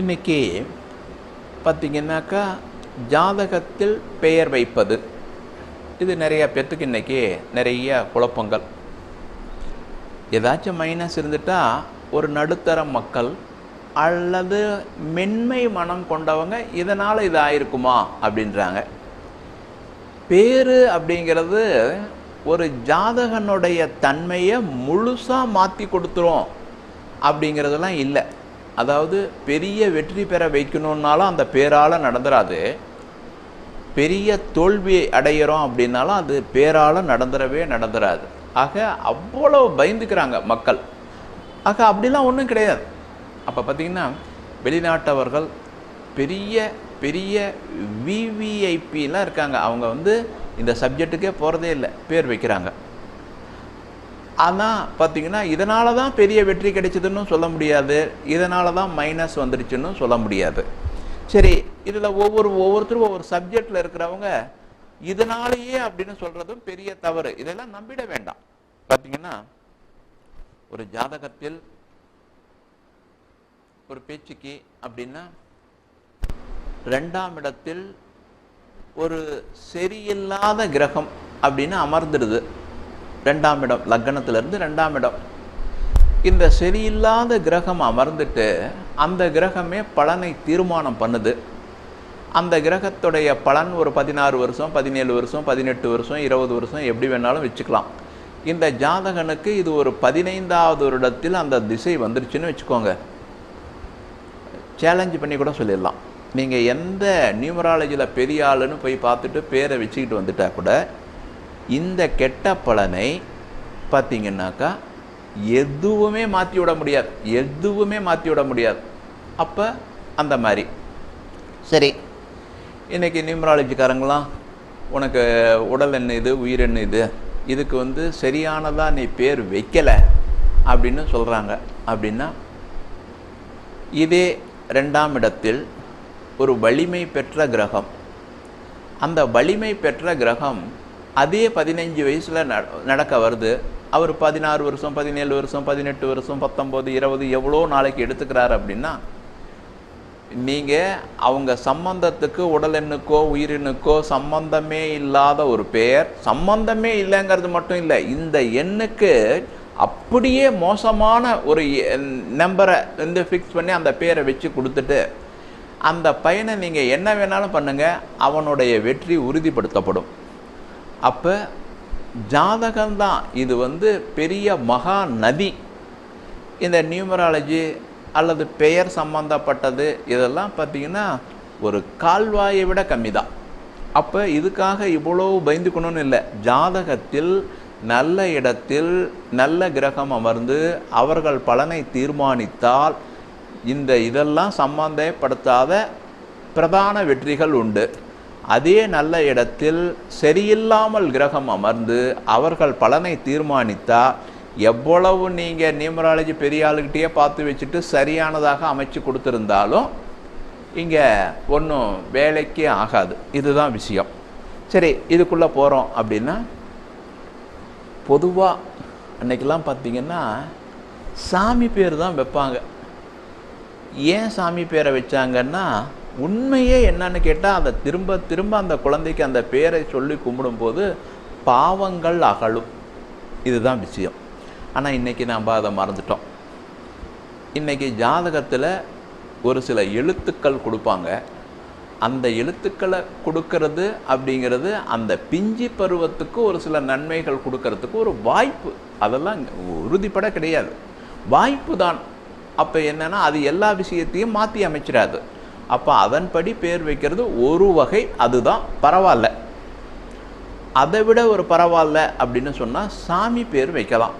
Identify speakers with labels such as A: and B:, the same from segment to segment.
A: இன்றைக்கி பார்த்தீங்கன்னாக்கா ஜாதகத்தில் பெயர் வைப்பது. இது நிறைய பேர்த்துக்கு இன்றைக்கி நிறைய குழப்பங்கள். ஏதாச்சும் மைனஸ் இருந்துட்டால் ஒரு நடுத்தர மக்கள் அல்லது மென்மை மனம் கொண்டவங்க இதனால் இது ஆயிருக்குமா அப்படின்றாங்க. பேர் அப்படிங்கிறது ஒரு ஜாதகனுடைய தன்மையை முழுசாக மாற்றி கொடுத்துரும் அப்படிங்கிறதெல்லாம் இல்லை. அதாவது பெரிய வெற்றி பெற வைக்கணுன்னாலும் அந்த பேரால் நடந்துடாது பெரிய தோல்வி அடையிறோம் அப்படின்னாலும் அது பேரால் நடந்துடவே நடந்துடாது ஆக அவ்வளோ பயந்துக்கிறாங்க மக்கள். ஆக அப்படிலாம் ஒன்றும் கிடையாது. அப்போ பார்த்திங்கன்னா வெளிநாட்டவர்கள் பெரிய பெரிய விவிஐபிலாம் இருக்காங்க. அவங்க வந்து இந்த சப்ஜெக்ட்டுக்கே போகிறதே இல்லை. பேர் வைக்கிறாங்க. ஆனால் பார்த்திங்கன்னா இதனால தான் பெரிய வெற்றி கிடைச்சதுன்னு சொல்ல முடியாது. இதனால தான் மைனஸ் வந்துடுச்சுன்னு சொல்ல முடியாது. சரி இதில் ஒவ்வொரு ஒவ்வொருத்தரும் ஒவ்வொரு சப்ஜெக்டில் இருக்கிறவங்க இதனாலேயே அப்படின்னு சொல்கிறதும் பெரிய தவறு. இதெல்லாம் நம்பிட வேண்டாம். பார்த்தீங்கன்னா ஒரு ஜாதகத்தில் ஒரு பேச்சுக்கு அப்படின்னா ரெண்டாம் இடத்தில் ஒரு சரியில்லாத கிரகம் அப்படின்னு அமர்ந்துடுது. ரெண்டாம் இடம் லக்னத்திலிருந்து ரெண்டாம் இடம். இந்த சரியில்லாத கிரகம் அமர்ந்துட்டு அந்த கிரகமே பலனை தீர்மானம் பண்ணுது. அந்த கிரகத்துடைய பலன் ஒரு பதினாறு வருஷம் பதினேழு வருஷம் பதினெட்டு வருஷம் இருபது வருஷம் எப்படி வேணாலும் வச்சுக்கலாம். இந்த ஜாதகனுக்கு இது ஒரு பதினைந்தாவது வருடத்தில் அந்த திசை வந்துருச்சுன்னு வச்சுக்கோங்க. சேலஞ்சு பண்ணி கூட சொல்லிடலாம். நீங்கள் எந்த நியூமராலஜியில் பெரிய ஆளுன்னு போய் பார்த்துட்டு பேரை வச்சுக்கிட்டு வந்துட்டா கூட இந்த கெட்ட பலனை பார்த்தீங்கன்னாக்கா எதுவுமே மாற்றி விட முடியாது. எதுவுமே மாற்றி விட முடியாது. அப்போ அந்த மாதிரி. சரி. இன்றைக்கி நியூமராலஜிக்காரங்களாம் உனக்கு உடல் என்ன இது? உயிர் என்ன இது? இதுக்கு வந்து சரியானதாக நீ பேர் வைக்கலை அப்படின்னு சொல்கிறாங்க அப்படின்னா இதே ரெண்டாம் இடத்தில் ஒரு வலிமை பெற்ற கிரகம். அந்த வலிமை பெற்ற கிரகம் அதே பதினஞ்சு வயசில் நடக்க வருது. அவர் பதினாறு வருஷம் பதினேழு வருஷம் பதினெட்டு வருஷம் பத்தொம்போது இருபது எவ்வளோ நாளைக்கு எடுத்துக்கிறாரு அப்படின்னா நீங்கள் அவங்க சம்பந்தத்துக்கு உடலெண்ணுக்கோ உயிரினுக்கோ சம்பந்தமே இல்லாத ஒரு பெயர் சம்பந்தமே இல்லைங்கிறது மட்டும் இல்லை இந்த எண்ணுக்கு அப்படியே மோசமான ஒரு நம்பரை வந்து ஃபிக்ஸ் பண்ணி அந்த பேரை வச்சு கொடுத்துட்டு அந்த பையனை நீங்கள் என்ன வேணாலும் பண்ணுங்கள் அவனுடைய வெற்றி உறுதிப்படுத்தப்படும். அப்போ ஜாதகம்தான். இது வந்து பெரிய மகா நதி. இந்த நியூமராலஜி அல்லது பெயர் சம்பந்தப்பட்டது இதெல்லாம் பார்த்திங்கன்னா ஒரு கால்வாயை விட கம்மி தான் அப்போ இதுக்காக இவ்வளோ பயந்துக்கணும்னு இல்லை. ஜாதகத்தில் நல்ல இடத்தில் நல்ல கிரகம் அமர்ந்து அவர்கள் பலனை தீர்மானித்தால் இந்த இதெல்லாம் சம்பந்தப்படுத்தாத பிரதான வெற்றிகள் உண்டு. அதே நல்ல இடத்தில் சரியில்லாமல் கிரகம் அமர்ந்து அவர்கள் பலனை தீர்மானித்தால் எவ்வளவு நீங்கள் நியூமராலஜி பெரிய ஆளுகிட்டே பார்த்து வச்சுட்டு சரியானதாக அமைச்சு கொடுத்துருந்தாலும் இங்கே ஒன்றும் வேலைக்கு ஆகாது. இதுதான் விஷயம். சரி இதுக்குள்ளே போகிறோம் அப்படின்னா பொதுவாக அன்னைக்கெல்லாம் பார்த்தீங்கன்னா சாமி பேர் தான் வைப்பாங்க. ஏன் சாமி பேரை வச்சாங்கன்னா உண்மையே என்னன்னு கேட்டால் அதை திரும்ப திரும்ப அந்த குழந்தைக்கு அந்த பேரை சொல்லி கும்பிடும்போது பாவங்கள் அகலும். இதுதான் விஷயம். ஆனால் இன்றைக்கி நாம் அதை மறந்துட்டோம். இன்றைக்கி ஜாதகத்தில் ஒரு சில எழுத்துக்கள் கொடுப்பாங்க. அந்த எழுத்துக்களை கொடுக்கறது அப்படிங்கிறது அந்த பிஞ்சி பருவத்துக்கு ஒரு சில நன்மைகள் கொடுக்கறதுக்கு ஒரு வாய்ப்பு. அதெல்லாம் உறுதிப்பட கிடையாது. வாய்ப்பு தான் அப்போ என்னென்னா அது எல்லா விஷயத்தையும் மாற்றி அமைச்சிடாது. அப்போ அதன்படி பேர் வைக்கிறது ஒரு வகை அதுதான் பரவாயில்ல. அதை விட ஒரு பரவாயில்ல அப்படின்னு சொன்னால் சாமி பேர் வைக்கலாம்.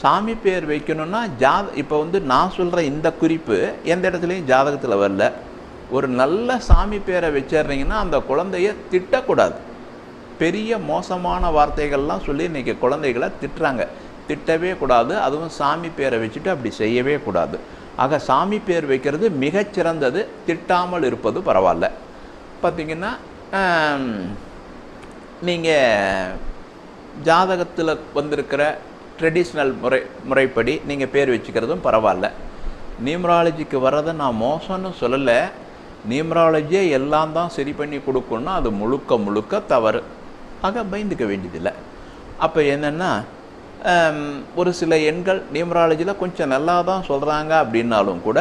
A: சாமி பேர் வைக்கணும்னா ஜாத இப்போ வந்து நான் சொல்கிற இந்த குறிப்பு எந்த இடத்துலையும் ஜாதகத்தில் வரல. ஒரு நல்ல சாமி பேரை வச்சிடுறீங்கன்னா அந்த குழந்தைய திட்டக்கூடாது. பெரிய மோசமான வார்த்தைகள்லாம் சொல்லி இன்றைக்கி குழந்தைகளை திட்டுறாங்க. திட்டவே கூடாது அதுவும் சாமி பேரை வச்சுட்டு அப்படி செய்யவே கூடாது. ஆக சாமி பேர் வைக்கிறது மிகச்சிறந்தது திட்டாமல் இருப்பது பரவாயில்ல. பார்த்தீங்கன்னா நீங்கள் ஜாதகத்தில் வந்திருக்கிற ட்ரெடிஷ்னல் முறை முறைப்படி நீங்கள் பேர் வச்சுக்கிறதும் பரவாயில்ல. நியூமராலஜிக்கு வர்றதை நான் மோசம்னு சொல்லலை. நியூமராலஜியை எல்லாம் தான் சரி பண்ணி கொடுக்கணும்னா அது முழுக்க முழுக்க தவறு. ஆக பயந்துக்க வேண்டியதில்லை. அப்போ என்னென்னா ஒரு சில எண்கள் நியூமராலஜியில் கொஞ்சம் நல்லா தான் சொல்கிறாங்க அப்படின்னாலும் கூட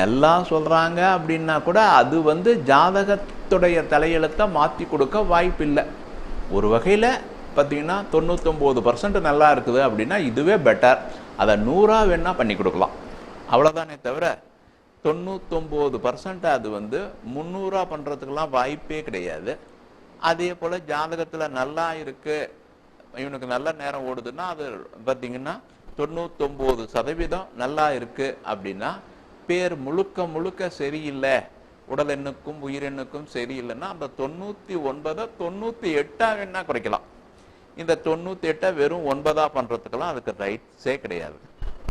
A: நல்லா சொல்கிறாங்க அப்படின்னா கூட அது வந்து ஜாதகத்துடைய தலையெழுத்தை மாற்றி கொடுக்க வாய்ப்பில்லை. ஒரு வகையில் பார்த்தீங்கன்னா தொண்ணூத்தொம்பது பர்சன்ட் நல்லா இருக்குது அப்படின்னா இதுவே பெட்டர் அதை நூறாக வேணால் பண்ணி கொடுக்கலாம். அவ்வளோதானே தவிர தொண்ணூத்தொம்பது பர்சன்ட் அது வந்து முந்நூறாக பண்ணுறதுக்கெல்லாம் வாய்ப்பே கிடையாது. அதே போல் ஜாதகத்தில் நல்லா இருக்குது இவனுக்கு நல்ல நேரம் ஓடுதுன்னா அது பார்த்தீங்கன்னா தொண்ணூத்தொம்பது சதவீதம் நல்லா இருக்குது அப்படின்னா பேர் முழுக்க முழுக்க சரியில்லை. உடல் எண்ணுக்கும் உயிரெண்ணுக்கும் சரியில்லைன்னா அந்த தொண்ணூற்றி ஒன்பதை தொண்ணூற்றி எட்டாக வேணா குறைக்கலாம். இந்த தொண்ணூற்றி எட்டை வெறும் ஒன்பதாக பண்ணுறதுக்கெல்லாம் அதுக்கு ரைட்ஸே கிடையாது.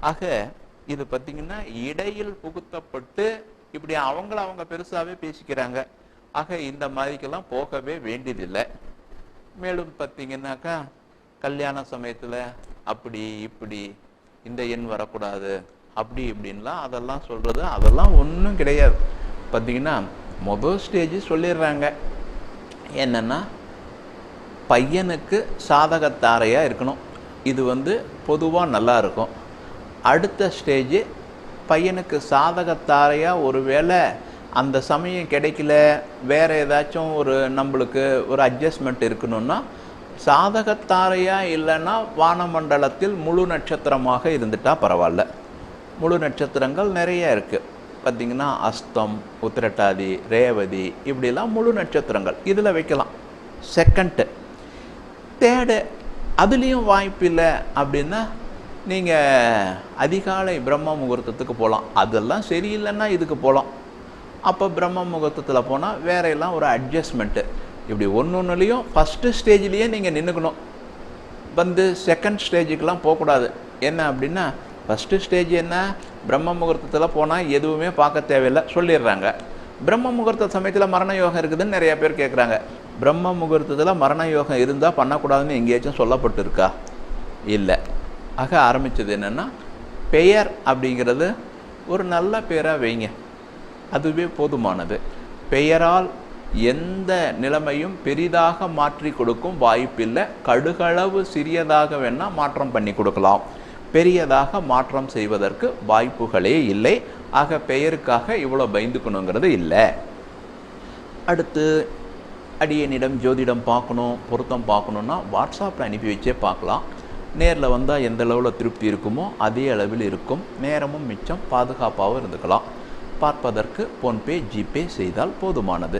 A: ஆக இது பார்த்தீங்கன்னா இடையில் புகுத்தப்பட்டு இப்படி அவங்கள அவங்க பெருசாகவே பேசிக்கிறாங்க. ஆக இந்த மாதிரிக்கெல்லாம் போகவே வேண்டியதில்லை. மேலும் பார்த்தீங்கன்னாக்கா கல்யாண சமயத்தில் அப்படி இப்படி இந்த எண் வரக்கூடாது அப்படி இப்படின்லாம் அதெல்லாம் சொல்கிறது அதெல்லாம் ஒன்றும் கிடையாது. பார்த்தீங்கன்னா மொதல் ஸ்டேஜ் சொல்லிடுறாங்க. என்னென்னா பையனுக்கு சாதகத்தாரையாக இருக்கணும். இது வந்து பொதுவாக நல்லா இருக்கும். அடுத்த ஸ்டேஜ் பையனுக்கு சாதகத்தாரையாக ஒருவேளை அந்த சமயம் கிடைக்கல வேறு ஏதாச்சும் ஒரு நம்மளுக்கு ஒரு அட்ஜஸ்ட்மெண்ட் இருக்கணும்னா சாதகத்தாரையாக இல்லைன்னா வானமண்டலத்தில் முழு நட்சத்திரமாக இருந்துட்டால் பரவாயில்ல. முழு நட்சத்திரங்கள் நிறைய இருக்குது பார்த்திங்கன்னா அஸ்தம் உத்திரட்டாதி ரேவதி இப்படிலாம் முழு நட்சத்திரங்கள். இதில் வைக்கலாம். செகண்டு தேர்டு அதுலேயும் வாய்ப்பு இல்லை அப்படின்னா நீங்கள் அதிகாலை பிரம்ம முகூர்த்தத்துக்கு போகலாம். அதெல்லாம் சரியில்லைன்னா இதுக்கு போகலாம். அப்போ பிரம்ம முகூர்த்தத்தில் போனால் வேற எல்லாம் ஒரு அட்ஜஸ்ட்மெண்ட்டு இப்படி ஒன்று ஒன்றுலேயும் ஃபஸ்ட்டு ஸ்டேஜ்லேயே நீங்கள் நின்றுக்கணும் வந்து செகண்ட் ஸ்டேஜுக்கெலாம் போகக்கூடாது. என்ன அப்படின்னா ஃபஸ்ட்டு ஸ்டேஜ் என்ன? பிரம்ம முகூர்த்தத்தில் போனால் எதுவுமே பார்க்க தேவையில்லை சொல்லிடுறாங்க. பிரம்ம முகூர்த்த சமயத்தில் மரண யோகம் இருக்குதுன்னு நிறைய பேர் கேட்குறாங்க பிரம்ம முகூர்த்தத்தில் மரண யோகம் இருந்தால் பண்ணக்கூடாதுன்னு எங்கேயாச்சும் சொல்லப்பட்டிருக்கா? இல்லை. ஆக ஆரம்பித்தது என்னென்னா பெயர் அப்படிங்கிறது ஒரு நல்ல பேராக வைங்க. அதுவே போதுமானது. பெயரால் எந்த நிலைமையும் பெரிதாக மாற்றி கொடுக்கும் வாய்ப்பில்லை. கடுகளவு சிறியதாக வேணால் மாற்றம் பண்ணி கொடுக்கலாம். பெரியதாக மாற்றம் செய்வதற்கு வாய்ப்புகளே இல்லை. ஆக பெயருக்காக இவ்வளோ பயந்துக்கணுங்கிறது இல்லை. அடுத்து அடியனிடம் ஜோதிடம் பார்க்கணும் பொருத்தம் பார்க்கணுன்னா வாட்ஸ்அப்பில் அனுப்பி வச்சே பார்க்கலாம். நேரில் வந்தால் எந்த அளவில் திருப்தி இருக்குமோ அதே அளவில் இருக்கும். நேரமும் மிச்சம் பாதுகாப்பாகவும் இருந்துக்கலாம். பார்ப்பதற்கு ஃபோன்பே ஜிபே செய்தால் போதுமானது.